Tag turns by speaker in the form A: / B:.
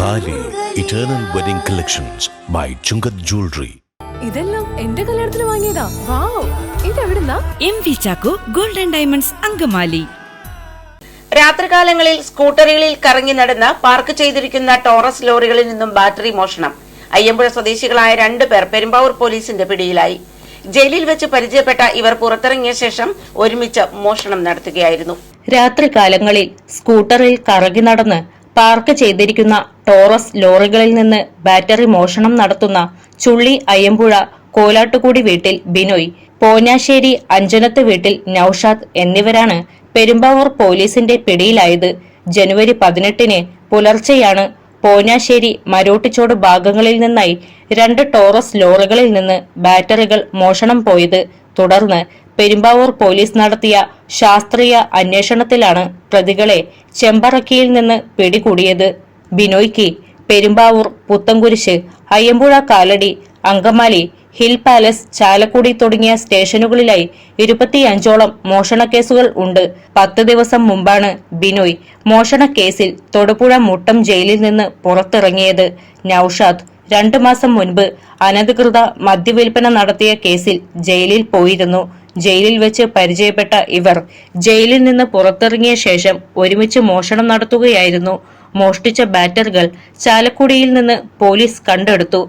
A: Thali eternal wedding collections by Chungath jewellery
B: ഇതെല്ലാം എന്റെ കല്യാണത്തിന് വാങ്ങിയതാ. Wow. ഇതെവിടുന്നാ?
C: M V Chacko golden diamonds Angamaly.
D: രാത്രികാലങ്ങളിൽ സ്കൂട്ടറുകളിൽ കറങ്ങി നടന്ന് പാർക്ക് ചെയ്തിരിക്കുന്ന ടോറസ് ലോറികളിൽ നിന്നും ബാറ്ററി മോഷണം. അയ്യമ്പുഴ സ്വദേശികളായ രണ്ടു പേർ പെരുമ്പാവൂർ പോലീസിന്റെ പിടിയിലായി. ജയിലിൽ വെച്ച് പരിചയപ്പെട്ട ഇവർ പുറത്തിറങ്ങിയ ശേഷം ഒരുമിച്ച് മോഷണം നടത്തുകയായിരുന്നു.
E: രാത്രികാലങ്ങളിൽ സ്കൂട്ടറിൽ കറങ്ങി നടന്ന് പാർക്ക് ചെയ്തിരിക്കുന്ന ടോറസ് ലോറികളിൽ നിന്ന് ബാറ്ററി മോഷണം നടത്തുന്ന ചുള്ളി അയ്യമ്പുഴ കോലാട്ടുകൂടി വീട്ടിൽ ബിനോയ് പോഞ്ഞാശ്ശേരി അഞ്ചനത്ത് വീട്ടിൽ നൌഷാദ് എന്നിവരാണ് പെരുമ്പാവൂർ പോലീസിന്റെ പിടിയിലായത്. ജനുവരി പതിനെട്ടിന് പുലർച്ചെയാണ് പോഞ്ഞാശ്ശേരി മരോട്ടിച്ചോട് ഭാഗങ്ങളിൽ നിന്നായി രണ്ട് ടോറസ് ലോറികളിൽ നിന്ന് ബാറ്ററികൾ മോഷണം പോയത്. തുടർന്ന് പെരുമ്പാവൂർ പോലീസ് നടത്തിയ ശാസ്ത്രീയ അന്വേഷണത്തിലാണ് പ്രതികളെ ചെമ്പറക്കിയിൽ നിന്ന് പിടികൂടിയത്. ബിനോയ്ക്ക് പെരുമ്പാവൂർ പുത്തൻകുരിശ് അയ്യമ്പുഴ കാലടി അങ്കമാലി ഹിൽ പാലസ് ചാലക്കുടി തുടങ്ങിയ സ്റ്റേഷനുകളിലായി ഇരുപത്തിയഞ്ചോളം മോഷണക്കേസുകൾ ഉണ്ട്. പത്ത് ദിവസം മുമ്പാണ് ബിനോയ് മോഷണക്കേസിൽ തൊടുപുഴ മുട്ടം ജയിലിൽ നിന്ന് പുറത്തിറങ്ങിയത്. നൌഷാദ് രണ്ടു മാസം മുൻപ് അനധികൃത മദ്യവിൽപ്പന നടത്തിയ കേസിൽ ജയിലിൽ പോയിരുന്നു. ജയിലിൽ വെച്ച് പരിചയപ്പെട്ട ഇവർ ജയിലിൽ നിന്ന് പുറത്തിറങ്ങിയ ശേഷം ഒരുമിച്ച് മോഷണം നടത്തുകയായിരുന്നു. മോഷ്ടിച്ച ബാറ്ററികൾ ചാലക്കുടിയിൽ നിന്ന് പോലീസ് കണ്ടെടുത്തു.